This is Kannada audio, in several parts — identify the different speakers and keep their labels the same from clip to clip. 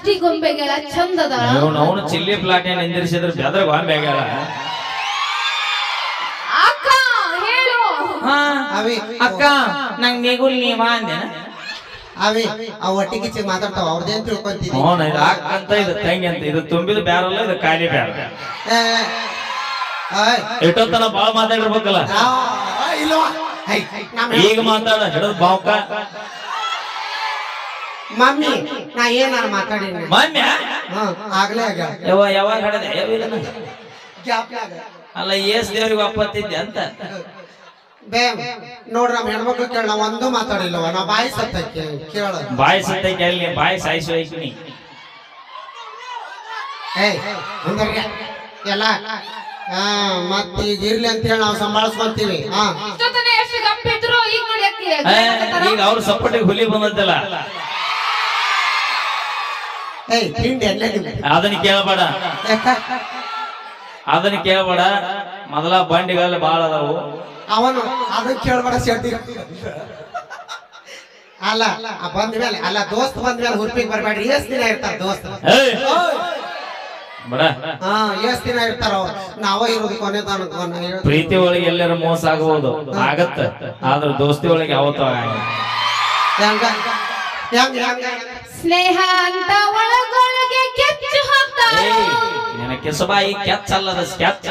Speaker 1: ದೃಷ್ಟಿ ಗೊಂಬೆಗಳ ಚಂದದ
Speaker 2: ಅವನು ಚಿಲ್ಲಿ ಪ್ಲಾಟ್ ನಿಂದಿರಿಸಿದ್ರೆ ಬೆದ್ರ ಗೊಂಬೆಗಳ
Speaker 1: ಅಕ್ಕ ಹೇಳು.
Speaker 3: ಅವಿ
Speaker 2: ಅಕ್ಕ ನಂಗ್ ನಿಗುಲ್ ನೀವ ಅಂದೇನ
Speaker 3: ಅವಿ ಅವ್ ಒಟ್ಟಿಗೆ ಕಿಚ್ಚಿ ಮಾತಾಡ್ತಾವ ಅವ್ರದ್ದೇನ್ ತಿಳ್ಕೊಂತೀನಿ?
Speaker 2: ಹ್ಞೂ ಇದು ಅಕ್ಕಂತ ಇದು ತಂಗಿ ಅಂತ ಇದು ತುಂಬಿದ ಬ್ಯಾರಲ್ಲ ಇದು ಖಾಲಿ ಬ್ಯಾರ. ಎಷ್ಟೊತ್ತನ ಬಾಳ ಮಾತಾಡಿರ್ಬೇಕಲ್ಲ?
Speaker 3: ಆ,
Speaker 2: ಈಗ ಮಾತಾಡ ಹಿಡದ್ ಬಾವ್ಕ.
Speaker 3: ಮಮ್ಮಿ ನಾ ಏನಾರ ಮಾತಾಡಿನಿ
Speaker 2: ಮಮ್ಮಿ?
Speaker 3: ಹಾ ಆಗ್ಲೇ ಆಗ
Speaker 2: ಯಾವ ಯಾವಾಗ ಹಡದೆ?
Speaker 3: ಗ್ಯಾಪ್ನಾಗ.
Speaker 2: ಅಲ್ಲ ಏಸ್ ದೇವ್ರಿಗೆ ಒಪ್ಪತ್ತಿದ್ದೆ ಅಂತ.
Speaker 3: ಬೇ ನೋಡ್ರ ನಮ್ ಹೆಣ್ಮಕ್ಳು ಕೇಳ ನಾವ್ ಒಂದು ಮಾತಾಡಿಲ್ಲವ ನಾ ಬಾಯಿ ಸತ್ತಕ್ಕೆ ಕೇಳ.
Speaker 2: ಬಾಯಿ ಸತ್ತಕ್ಕೆ ಅಲ್ಲಿ ಬಾಯಿ ಸಾಯಿಸಿ ಐಕ್ನಿ
Speaker 3: ಏಯ್ ಒಂದರ್ಗೆ ಎಲ್ಲ. ಹಾ ಮತ್ ಈಗ ಇರ್ಲಿ ಅಂತ ಹೇಳಿ ನಾವು ಸಂಭಾಳಿಸ್ಕೊಂತೀವಿ. ಹಾ.
Speaker 1: ಈಗ
Speaker 2: ಅವ್ರ ಸಪೋರ್ಟಿಗೆ ಹುಲಿ ಬಂದದ್ದಲ್ಲ
Speaker 3: ಏಯ್ ತಿಂಡಿ ಎಲ್ಲ
Speaker 2: ಅದನ್ನ ಕೇಳಬೇಡ.
Speaker 3: ಯಾಕ?
Speaker 2: ಅದನ್ನ ಕೇಳಬೇಡ. ಮೊದಲ ಬಂಡಿಗಳಲ್ಲಿ ಬಾಳ ಅದಾವು.
Speaker 3: ಅವನು ಅದನ್ನ ಕೇಳ್ಬೇಡ ಶೆಟ್ಟಿ. ಅಲ್ಲ ಆ ಬಂದ ಮೇಲೆ ಅಲ್ಲ ದೋಸ್ತ್ ಬಂದ ಮೇಲೆ ಹುರ್ಪಿಗೆ ಬರ್ಬೇಡ್ರಿ. ಎಷ್ಟ್ ದಿನ ಇರ್ತಾರ ದೋಸ್ತ?
Speaker 2: ಏಯ್! ಬಡ.
Speaker 3: ಹಾ ಎಷ್ಟ್ ದಿನ ಇರ್ತಾರ? ಅವ್ರು ನಾವ ಇರೋದು ಕೊನೆ ತನಕ
Speaker 2: ಪ್ರೀತಿ ಒಳಗೆ ಎಲ್ಲರ ಮೋಸ ಆಗಬಹುದು ಆಗತ್ತ. ಆದ್ರೆ ದೋಸ್ತಿ ಒಳಗೆ ಯಾವತ್ತೂ ಆಗಂಗಿಲ್ಲ
Speaker 3: ಹೆಂಗ? ಹೆಂಗ? ಹೆಂಗ?
Speaker 1: ಸ್ನೇಹ ಅಂತ
Speaker 2: ನಿನ್ನ ಕೆಸಬಾಯಿ ಕೆಚ್ಚಲ್ಲದ ಸ್ಕೆಚ್.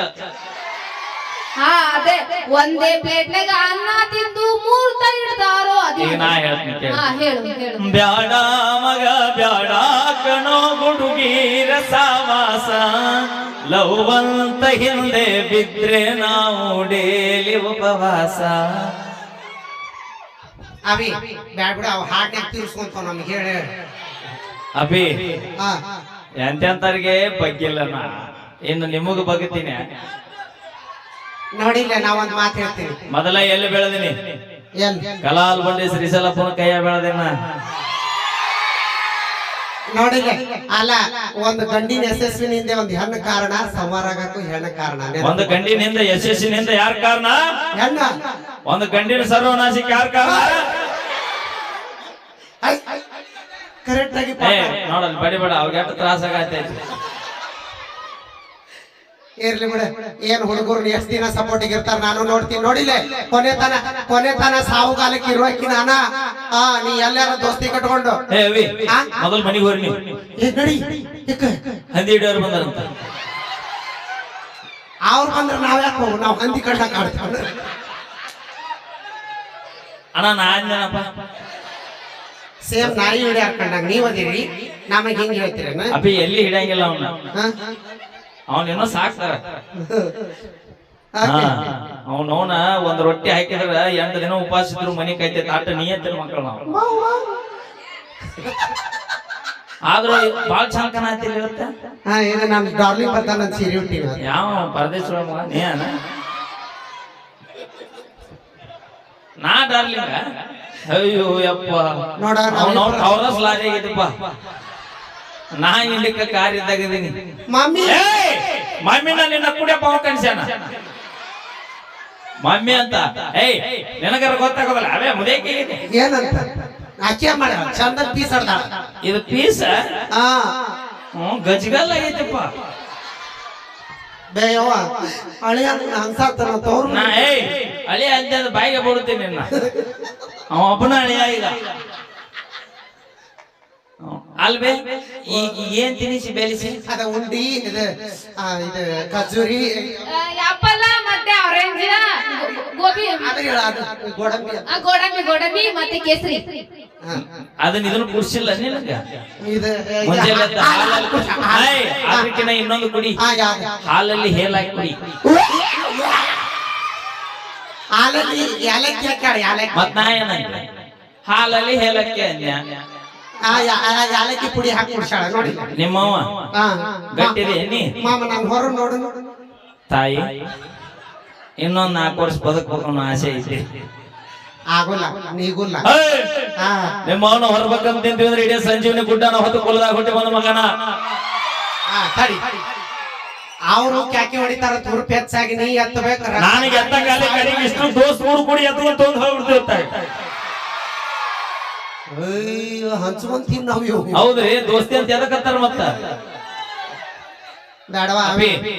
Speaker 1: ಹಾ ಅದೇ ಒಂದೇ ಪ್ಲೇಟ್ನಾಗ ಅನ್ನ ತಿಂದು ಮೂರ್ತ ಇಡ್ತಾರೋ ಅದೇ.
Speaker 2: ಈಗ ನಾ ಹೇಳ್ತೀನಿ ಕೇಳು.
Speaker 1: ಹಾ ಹೇಳು ಹೇಳು.
Speaker 2: ಬ್ಯಾಡ ಮಗ ಬ್ಯಾಡ ಕಣೋ ಹುಡುಗೀರ ಸಾವಾಸ ಲವಂತ ಹಿಂದೆ ಬಿದ್ರೆ ನಾವು ಡೇಲಿ ಉಪವಾಸ.
Speaker 3: ಅವಿ ಬ್ಯಾಡ್ ಬಿಡ ಅವ್ ಹಾಟ್ನಾಗ ತೀರ್ಸ್ಕೊಂತ ನಮ್ಗೆ ಹೇಳಿ.
Speaker 2: ಅಭಿ
Speaker 3: ಹಾ.
Speaker 2: ಎಂತೆಂತರಿಗೆ ಬಗ್ಗಿಲ್ಲ ನಾ ಇನ್ನು ನಿಮಗ ಬಗ್ತೀನಿ.
Speaker 3: ನೋಡಿಲ್ಲ ನಾವೊಂದು ಮಾತಾಡ್ತೀವಿ ಮಾತು ಹೇಳ್ತೀನಿ
Speaker 2: ಮೊದಲ ಎಲ್ಲಿ ಬೆಳೆದಿನಿ?
Speaker 3: ಎಲ್
Speaker 2: ಕಲಾಲ್ ಬಂಡಿ ಶ್ರೀಶೈಲಪ್ಪನ ಕೈಯ ಬೆಳೆದಿನ.
Speaker 3: ನೋಡಿಲ್ಲ. ಅಲ್ಲ ಒಂದು ಗಂಡಿನ ಯಶಸ್ವಿನಿಂದ ಒಂದು ಹೆಣ್ಣು ಕಾರಣ ಸಂವಾರ ಆಗಕ್ಕೂ ಹೆಣ್ಣು ಕಾರಣ
Speaker 2: ಒಂದು ಗಂಡಿನಿಂದ ಯಶಸ್ಸಿನಿಂದ ಯಾರ ಕಾರಣ?
Speaker 3: ಹೆಣ್ಣ.
Speaker 2: ಒಂದು ಗಂಡಿನ ಸರ್ವನಾಶಕ್ಕೆ ಯಾರ ಕಾರಣ?
Speaker 3: ಕರೆಕ್ಟ್ ಆಗಿ
Speaker 2: ಏ ನೋಡಲ್ ಬಡಿ ಬೇಡ ಅವ್ರಿಗೆ ಎಷ್ಟು ತ್ರಾಸ ಆಗತ್ತೈತಿ.
Speaker 3: ಇರ್ಲಿ ಬಿಡ ಏನ್ ಹುಡುಗರು ಎಷ್ಟ್ ದಿನ ಸಪೋರ್ಟಿಗೆ ಇರ್ತಾರ ನಾನು ನೋಡ್ತೀನಿ. ನೋಡಿಲ್ಲ ಕೊನೆ ತನ ಕೊನೆ ತನ ಸಾವುಗಾಲಕ್ಕೆ ಇರುವಕ್ಕಿ ನಾನ? ಆ ನೀ ಎಲ್ಲಾರ ದೋಸ್ತಿ ಕಟ್ಕೊಂಡು.
Speaker 2: ಏ ಅವಿ
Speaker 3: ಆ?
Speaker 2: ಮೊದಲ್ ಮನಿಗೆ ಹೋರಿ ನೀವು.
Speaker 3: ಏ ನಡಿ ಇಕ್ಕ.
Speaker 2: ಹಂದಿ ಹಿಡಿಯೋರು ಬಂದಾರಂತ.
Speaker 3: ಅವ್ರು ಬಂದ್ರೆ ನಾವ್ ಯಾಕೆ ಹೋಗು? ನಾವ್ ಹಂದಿ ಕಂಡಂಗ್ ಕಾಡ್ತಾವ
Speaker 2: ಅಣ್ಣ ನಾ ಅಂದೇನಪ್ಪ
Speaker 3: ಸೇಮ್ ನಾಯಿ ಹಿಡಿ ಹಾಕೊಂಡಾಗ ನೀವ್ ಅದಿರಿ ನಮಗ್ ಹಿಂಗ್ ಹೇಳ್ತೀರೇನ
Speaker 2: ಅಭಿ ಎಲ್ಲಿ ಹಿಡಿಯಂಗಿಲ್ಲ
Speaker 3: ಅವನ?
Speaker 2: ಅವನೇನೋ ಸಾಕ್ತಾರ.
Speaker 3: ಅವನ
Speaker 2: ಅವ್ನ ಅವನ ಒಂದ್ ರೊಟ್ಟಿ ಹಾಕಿದ್ರ ಎಂಟು ದಿನ ಉಪವಾಸ ಇದ್ರು ಮನಿ ಕೈತೆ ತಾಟ ನಿಯತ್ತಿನ ಮಕ್ಕಳು ನಾವು. ಆದ್ರೂ ಬಾಳ ಚಂದ ಕಾಣತಿಲ್ಲ ಇವತ್ತ?
Speaker 3: ಇದು ನಮ್ ಡಾರ್ಲಿಂಗ್ ಸೀರೆ ಹುಟ್ಟಿನ
Speaker 2: ಯಾವ ಪರದೇಶ ನೀ ನಾ ಡಾರ್ಲಿಂಗ? ಅಯ್ಯೋ ಯಪ್ಪ
Speaker 3: ನೋಡ, ನಾವ್
Speaker 2: ಅವ್ನ
Speaker 3: ಇಬ್ರು-
Speaker 2: ಅವ್ರ ಲಾರಿ ಆಗಿದ್ದಪ್ಪ ನಾ ಇಲ್ಲಿಕ್ಕ ಕಾರ್ ಇದ್ದಾಗಿದ್ದೀನಿ.
Speaker 3: ಮಮ್ಮಿ.
Speaker 2: ಮಮ್ಮಿ ನಾನು ನಿನ್ನ ಕುಡಿಯಪ್ಪ ಅವ ಕನ್ಸ್ಯಾನ ಮಮ್ಮಿ ಅಂತ. ಏಯ್ ನಿನಗಾರ ಗೊತ್ತಾಗೋದಲ್ಲ. ಅವೇ ಮುದೇಕಿ
Speaker 3: ಏನಂತ? ಆಕೆ ಮಾಡ ಚಂದ ಪೀಸ್ ಆಡ್ದಾಳ
Speaker 2: ಇದು ಪೀಸ್
Speaker 3: ಹಾ
Speaker 2: ಹ್ಮ್ ಗಜ್ಗಲ್ ಆಗೈತಪ್ಪ.
Speaker 3: ಬೇಯವ್ವ ಅಳಿಯ ಅನ್ಸಾಕ್ತಾನ ತೋರ್
Speaker 2: ನಾ ಏಯ್ ಅಳಿ ಅಂತ ಬಾಯಿಗೆ ಬಿಡುತ್ತೀನಿ ನಿನ್ನ. ಅವ ಒಬ್ಬನ ಅಳಿಯ ಈಗ. ಅಲ್ವೇ? ಈಗ ಏನ್ ತಿನಿಸಿ ಬೆಲಿಸಿ?
Speaker 3: ಅದ ಉಂಡಿ ಇದು ಆ, ಇದು ಖಜೂರಿ.
Speaker 1: ಆಪಲ್ ಮತ್ತೆ ಆರೆಂಜ್ ಗೋಬಿ.
Speaker 3: ಅದು ಹೇಳ ಅದು ಗೋಡಂಬಿ ಅದು.
Speaker 1: ಆ, ಗೋಡಂಬಿ ಗೋಡಂಬಿ ಮತ್ತೆ ಕೇಸರಿ.
Speaker 3: ಹಾ.
Speaker 2: ಅದನ್ನ ಇದನ್ನ ಕುಡ್ಸಿಲ್ಲ ನಿನಗ?
Speaker 3: ಇದು
Speaker 2: ಮುಂಜಾನೆ ಎದ್ದ ಹಾಲಲ್ಲಿ ಏಯ್, ಅದಕ್ಕಿನ್ನ ಇನ್ನೊಂದು ಕುಡಿ.
Speaker 3: ಹಾ?
Speaker 2: ಹಾಲಲ್ಲಿ ಹೇಲಾಕಿ ಕುಡಿ.
Speaker 3: ಹಾಲಲ್ಲಿ ಏಲಕ್ಕಿ ಹಾಕ್ಯಾಳ ಏಲಕ್ಕಿ.
Speaker 2: ಮತ್ ನಾ ಏನ ಹಾಲಲ್ಲಿ ಹೇಲಕ್ಕೆ ಅನ್ಯ.
Speaker 3: ಆ, ಯಾ- ಆ, ಯಾಲಕ್ಕಿ ಪುಡಿ ಹಾಕಿ ಕುಡ್ಸಾಳ ನೋಡಿ.
Speaker 2: ನಿಮ್ಮವ್ವ
Speaker 3: ಹಾ
Speaker 2: ಗಟ್ಟಿದೆ ನೀ.
Speaker 3: ಮಾಮ ನಾನು ಹೊರ ನೋಡು
Speaker 2: ತಾಯಿ ಇನ್ನೊಂದ್ ನಾಲ್ಕು ವರ್ಷ ಬದುಕ್ಬೇಕು ಅನ್ನೋ ಆಸೆ ಐತಿ.
Speaker 3: ಆಗುಲ್ಲ ನೀಗುಲ್ಲ! ಹಾ!
Speaker 2: ನಿಮ್ಮ ಅವನು ಹೊರಬೇಕಂತ ತಿಂತೀವಿ ಅಂದ್ರೆ ಇಡೀ ಸಂಜೀವನಿ ಗುಡ್ಡನ ಹೊತ್ತು ಕೊಲದಾಗ ಹುಟ್ಟಿ ಬಂದ ಮಗನ.
Speaker 3: ಹಾ ತಡಿ. ಅವರು ಕ್ಯಾಕಿ ಹೊಡಿತಾರ ತುರುಪ್ ಹೆಚ್ಚಾಗಿ ನೀ ಎತ್ತಬೇಕು
Speaker 2: ನನಗೆ ಎತ್ತ ಕಾಲ ಕಡೆಗೆ ಇಷ್ಟು ದೋಸ್ತ್ ಮೂರು ಕೂಡಿ ಎತ್ಕೊಂಡು ತೊಂದು ಹೋಗ್ಬಿಡ್ತಿರ್ತಾರೆ
Speaker 3: ಹಂಚ್ಕೊಂತೀವಿ ನಾವು ಇವು
Speaker 2: ಹೌದ್ರಿ ದೋಸ್ತಿ ಅಂತ ಎದಕ್ಕತ್ತಾರ ಮತ್ತ?
Speaker 3: ಬೇಡವಾ?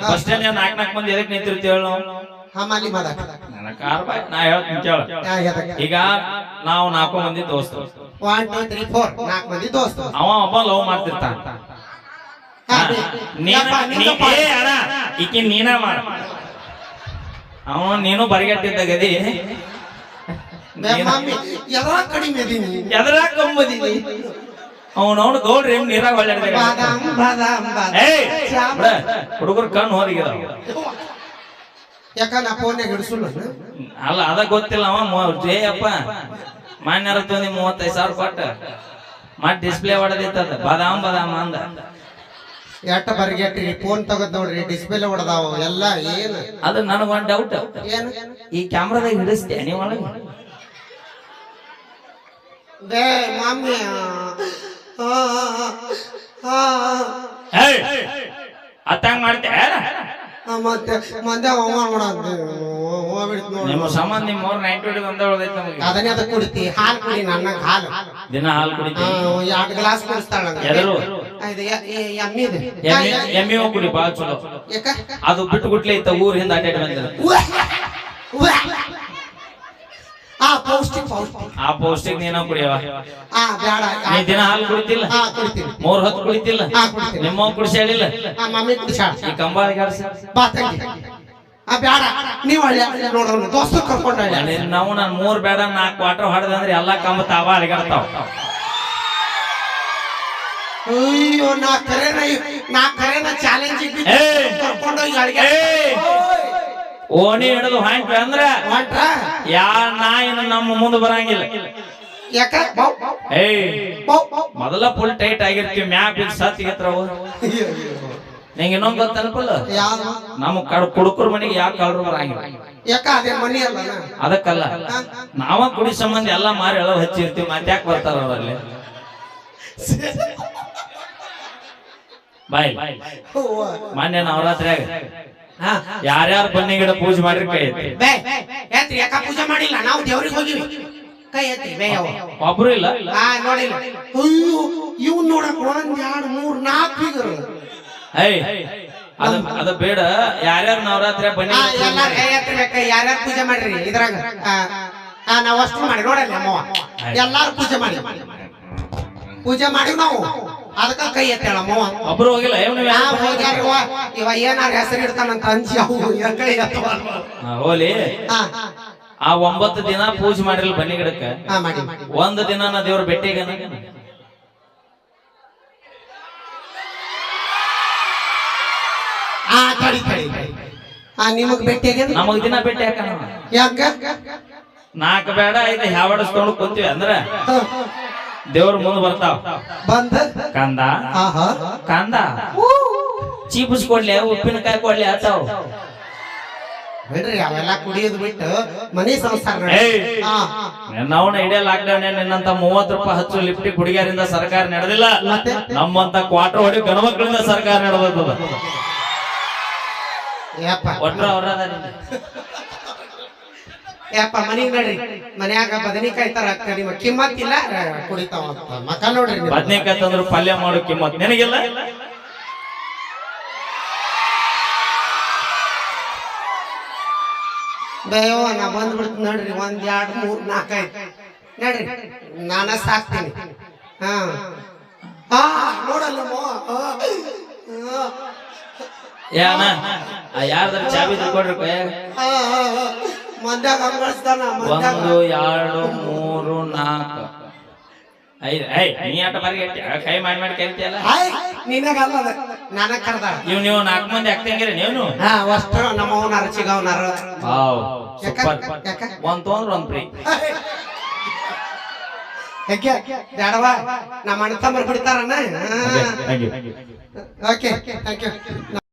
Speaker 2: ಫಸ್ಟ್ ಟೈಮ್ ನಾಲ್ಕ್ ನಾಲ್ಕು ಮಂದಿ ಎದಕ್ ನಿಂತಿರ್ತೀವಿ ಹೇಳು
Speaker 3: ಹಮಾಲಿ ಮಾಡಕ್
Speaker 2: ನನ್ನ ಕಾರ್ ಬಾಯ್ ನಾ ಹೇಳ್ತೀನಿ ಕೇಳ ಈಗ ನಾವು ನಾಲ್ಕು ಮಂದಿ ದೋಸ್ತ.
Speaker 3: 1 2 3 4 ನಾಲ್ಕು ಮಂದಿ ದೋಸ್ತು.
Speaker 2: ಅವ ಒಬ್ಬ ಲವ್ ಮಾಡ್ತಿರ್ತಾನ
Speaker 3: ಹಾ,
Speaker 2: ನೀನ
Speaker 3: ಯಪ್ಪ,
Speaker 2: ನೀ
Speaker 3: ನಿಂಗಪ್ಪ.
Speaker 2: ಏ ಅಣ್ಣ ಈಕಿ ನೀನ ಮಾಡ. ಅವ ನೀನು ಬರಿಗಟ್ಟಿದ್ದ ಗದಿ.
Speaker 3: ಎದ್ರಾಗ ಕಡಿಮೆ
Speaker 2: ಅವನವನು ಗೌಡ್ರಿ ನೀರಾಗ. ಹುಡುಗರು ಕಣ್ಣು
Speaker 3: ಹೋದಿಗೆ ಫೋನ್ಯಾಗ ಹಿಡಿಸಲ್ಲ
Speaker 2: ಅಲ್ಲ ಅದ ಗೊತ್ತಿಲ್ಲ ಅವ ಜೇ ಅಪ್ಪ. ಮಾನ್ಯರ ತೊಂದಿ ಮೂವತ್ತೈದು ಸಾವಿರ ಕೊಟ್ಟ. ಮತ್ ಡಿಸ್ಪ್ಲೇ ಹೊಡೆದಿತ್ತದ ಬಾದಾಮ್ ಬಾದಾಮ್ ಅಂದ.
Speaker 3: ಎಟ್ಟ ಬರ್ಗೆಟ್ರಿ ಫೋನ್ ತಗದ್ ನೋಡ್ರಿ ಡಿಸ್ಪ್ಲೇ ಹೊಡೆದಾವ ಎಲ್ಲ ಏನ್?
Speaker 2: ಅದು ನನಗ್ ಒಂದ್ ಡೌಟ್
Speaker 3: ಏನು?
Speaker 2: ಈ ಕ್ಯಾಮ್ರಾದಾಗ ಹಿಡಿಸ್ತೀಯ ನೀವು
Speaker 3: ಬೇ ಆ,
Speaker 2: ಅತ್ತಂಗ್
Speaker 3: ಮತ್ತೆ ಮಂದೆ ಅವಮಾನ ಮಾಡಂತೆ ಹೋಗ್ಬಿಡ್ತು
Speaker 2: ನಿಮ್ಮ ಸಂಬಂಧ ನಿಮ್ಮ ಮೂರ್ ನೈಂಟಿ ಹೊಡಿ ಉಳ್ದೈತೆ ನಮಗೆ.
Speaker 3: ಅದನ್ನೇ ಅದ ಕುಡಿತಿ. ಹಾಲು ಕುಡಿ ನನ್ನ ಹಾಲು.
Speaker 2: ದಿನ ಹಾಲು ಕುಡಿತೀವಿ.
Speaker 3: ಎರಡು ಗ್ಲಾಸ್ ಕುಡಿಸ್ತಾಳ
Speaker 2: ಎದರು?
Speaker 3: ಎಮ್ಮಿ
Speaker 2: ಎಮ್ಮೆ ಎಮ್ಮೆ ಹೋಗ್ ಕುಡಿ ಬಾಳ ಚಲೋ. ಅದು ಬಿಟ್ಟು ಗುಟ್ಲೆ ಇತ್ತ ಊರ್ ಹಿಂದ ಅಡ್ಡಾಡಿ ಬಂದಿರ!
Speaker 3: ಆ ಪೌಷ್ಟಿಕ ಪೌಷ್ಟಿಕ.
Speaker 2: ಆ ಪೌಷ್ಟಿಕ ನೀನ ಕುಡಿಯವ
Speaker 3: ಆ ಬೇಡ
Speaker 2: ನೀ ದಿನ ಹಾಲು ಕುಡಿತಿಲ್ಲ?
Speaker 3: ಹಾ ಕುಡಿತೀನಿ.
Speaker 2: ಮೂರ್ ಹೊತ್ತು ಕುಡಿತಿಲ್ಲ?
Speaker 3: ಹಾ ಕುಡಿತೀನಿ.
Speaker 2: ನಿಮ್ಮ ಕುಡಿಸಿ ಹೇಳಿಲ್ಲ
Speaker 3: ಆ ಮಮ್ಮಿ ಕುಡಿಸಾಳ
Speaker 2: ಈ ಕಂಬಾಳಿಗಾಡ್ಸ
Speaker 3: ಬಾ ತಂಗಿ. ಆ ಬೇಡ ನೀವ್ ಹಳ್ಳಿ ನೋಡೋಣ ದೋಸ್ತರು ಕರ್ಕೊಂಡು ಹಳ್ಳಿ
Speaker 2: ನಾವು ನಾನು ಮೂರ್ ಬೇಡ ನಾಲ್ಕು ವಾಟರ್ ಹೊಡೆದಂದ್ರೆ ಎಲ್ಲಾ ಕಂಬ ತಾವ ಅಳಿಗಾಡ್ತಾವ
Speaker 3: ಅಯ್ಯೋ ನಾ ಕರೆನ ನಾ ಕರೆನ ಚಾಲೆಂಜ್! ಕರ್ಕೊಂಡೋಗಿ
Speaker 2: ಏಯ್! ಓಣಿ ಹಿಡಿದು ಹಾಂಟ್ವಿ ಅಂದ್ರ ಯಾ ನಾಯಿನ ನಮ್ಮ ಮುಂದೆ ಬರಂಗಿಲ್ಲ. ಮೊದಲ ಫುಲ್ ಟೈಟ್ ಆಗಿರ್ತೀವಿ ಮ್ಯಾಪ್ ಬಿದ್ದು
Speaker 3: ಹತ್ರ.
Speaker 2: ನಿಂಗೆ ಇನ್ನೊಂದು ಗೊತ್ತಲ್ಪಲ್ಲ
Speaker 3: ಯಾವ್ದು?
Speaker 2: ನಮ್ಮ ಕಡ್ ಕುಡುಕರ ಮನೆಗೆ ಯಾಕೆ ಕಳ್ರು ಬರಂಗಿಲ್ಲ?
Speaker 3: ಯಾಕ ಅದೇ ಮನಿ ಅಲ್ಲ
Speaker 2: ಅದಕ್ಕಲ್ಲ. ನಾವ ಕುಡಿ ಸಂಬಂಧ ಎಲ್ಲ ಮಾರಿ ಎಲ್ಲ ಹಚ್ಚಿರ್ತೀವಿ ಮತ್ತೆ ಯಾಕೆ ಬರ್ತಾರ ಅವರಲ್ಲಿ? ಬಾಯ್. ಮೊನ್ನೆ ನವರಾತ್ರಿಯಾಗ ಯಾರ್ಯಾರ ಬನ್ನಿ ಗಿಡ ಪೂಜೆ ಮಾಡಿರಿ ಕೈ ಎತ್ತಿ.
Speaker 3: ಯಾಕ ಪೂಜೆ ಮಾಡಿಲ್ಲ? ನಾವು ದೇವ್ರಿಗೆ ಹೋಗಿವಿ. ಕೈ ಎತ್ತಿ
Speaker 2: ಒಬ್ರು ಇಲ್ಲ?
Speaker 3: ನೋಡಿಲ್ಲ. ಇವ್ ನೋಡಕ್ ಒಂದ್ ಎರಡ್ ಮೂರ್ ನಾಲ್ಕು
Speaker 2: ಏಯ್ ಅದ ಅದ ಬೇಡ. ಯಾರ್ಯಾರು ನವರಾತ್ರಿ ಬನ್ನಿ
Speaker 3: ಎಲ್ಲಾರ್ ಕೈ ಎತ್ತಿ ಯಾರ್ಯಾರು ಪೂಜೆ ಮಾಡ್ರಿ ಇದ್ರಾಗ? ಆ, ನಾವ್ ಅಷ್ಟು ಮಾಡಿ ನೋಡಲ್ಲ ಅಮ್ಮವ ಎಲ್ಲಾರು ಪೂಜೆ ಮಾಡಿ. ಪೂಜೆ ಮಾಡಿ ನಾವು. ಅದಕ್ಕ ಕೈ ಎತ್ತೇಳ ಅಮ್ಮವ
Speaker 2: ಒಬ್ರು ಹೋಗಿಲ್ಲ ಯಾರ್
Speaker 3: ಇವ ಏನಾರ ಹೆಸರು ಇಡ್ತಾನಂತ ಅಂಜಿ ಅವು ಕೈ ಎತ್ತವ.
Speaker 2: ಹೋಲಿ. ಆ. ಒಂಬತ್ತು ದಿನ ಪೂಜೆ ಮಾಡಿರಲ್ಲ ಬನ್ನಿ ಗಿಡಕ್ಕೆ. ಒಂದ್ ದಿನ ನಾ ದೇವ್ರ ಭೇಟಿಗೆ
Speaker 3: ಆ ತಡಿ. ಆ ನಿಮಗ್ ಭೇಟಿಯಾಗ
Speaker 2: ನಮಗ್ ದಿನ ಭೇಟಿ ಯಾಕ
Speaker 3: ಯಾಕ?
Speaker 2: ನಾಲ್ಕು ಬೇಡ ಐದು ಹ್ಯಾವಡಿಸ್ಕೊಂಡು ಕುಂತೀವಿ ಅಂದ್ರ ದೇವ್ರ ಮುಂದ್ ಬರ್ತಾವ.
Speaker 3: ಬಂದ?
Speaker 2: ಕಂದ. ಕಂದ. ಚೀಪಸ್ ಕೊಡ್ಲಿ ಉಪ್ಪಿನಕಾಯಿ ಕೊಡ್ಲಿ ಆತಾವ್.
Speaker 3: ಬಿಡ್ರಿ ಅವೆಲ್ಲ ಕುಡಿಯೋದು ಬಿಟ್ಟು ಮನಿ ಸಂಸಾರ
Speaker 2: ನಾವು ಇಡೇ ಲಾಕ್ಡೌನ್ ನಿನ್ನಂತ ಮೂವತ್ ರೂಪಾಯಿ ಹಚ್ಚು ಲಿಫ್ಟಿ ಹುಡುಗಿಯರಿಂದ ಸರ್ಕಾರ ನಡೆದಿಲ್ಲ? ನಮ್ಮಂತ ಕ್ವಾರ್ಟರ್ ಹೊಡಿ ಗಣಮಕ್ಕಳಿಂದ ಸರ್ಕಾರ ನಡೆದದ
Speaker 3: ಯಪ್ಪ
Speaker 2: ಒಟ್ರ ಅವ್ರ
Speaker 3: ಯಪ್ಪ ಮನಿಗ್ ನಡ್ರಿ. ಮನ್ಯಾಗ ಬದನಿಕಾಯಿ ತರ ಕಡಿಮೆ ಕಿಮ್ಮತ್ ಇಲ್ಲ ಕುಡಿತಾವ ಅಂತ. ಮಕ ನೋಡ್ರಿ
Speaker 2: ಬದನೆಕಾಯಿ ತಂದ್ರು ಪಲ್ಯ ಮಾಡೋ ಕಿಮ್ಮತ್. ನಿನಗಿಲ್ಲ?
Speaker 3: ಬೇಯೋ ನಾ ಬಂದ್ಬಿಡ್ತ ನೋಡ್ರಿ ಒಂದ್ ಎರಡ್ ಮೂರ್ ನಾಲ್ಕೈದು. ನಡ್ರಿ ನಾನ ಸಾಕ್ತೀನಿ. ಹಾ. ಹಾ ನೋಡಲ್ಲ
Speaker 2: ಯಾನ ಯಾರ್ದಾರ ಚಾಬಿ ಕೊಡ್ರಿ.
Speaker 3: ಮಂದ್ಯಾಗ
Speaker 2: ಒಂದು ಎರಡು ಮೂರು ನಾಲ್ಕು. ಐದು ಐ ನೀ ಆಟ ಕೈ ಮಾಡಿ
Speaker 3: ನಿನಗಲ್ಲ ನನಗ್ ಕರ್ದಾರ
Speaker 2: ನೀವು ನೀವು ನಾಲ್ಕು ಮಂದಿ ಆಗ್ತಂಗಿರಿ ನೀವು
Speaker 3: ಹಾ ಅಷ್ಟು ನಮ್ಮವನಾರ ಚಿಗವನಾರ
Speaker 2: ವಾವ್
Speaker 3: ಯಾಕ?
Speaker 2: ಸೂಪರ್.
Speaker 3: ಯಾಕ?
Speaker 2: ಒಂದ್ ತೊಂದ್ರ ಒಂದ್ ಫ್ರೀ
Speaker 3: ಯಾಕೆ? ಬೇಡವಾ ನಮ್ಮ ಅಣ್ಣ ತಮ್ಮರು ಬಿಡ್ತಾರಣ್ಣ
Speaker 2: thank you
Speaker 3: okay thank you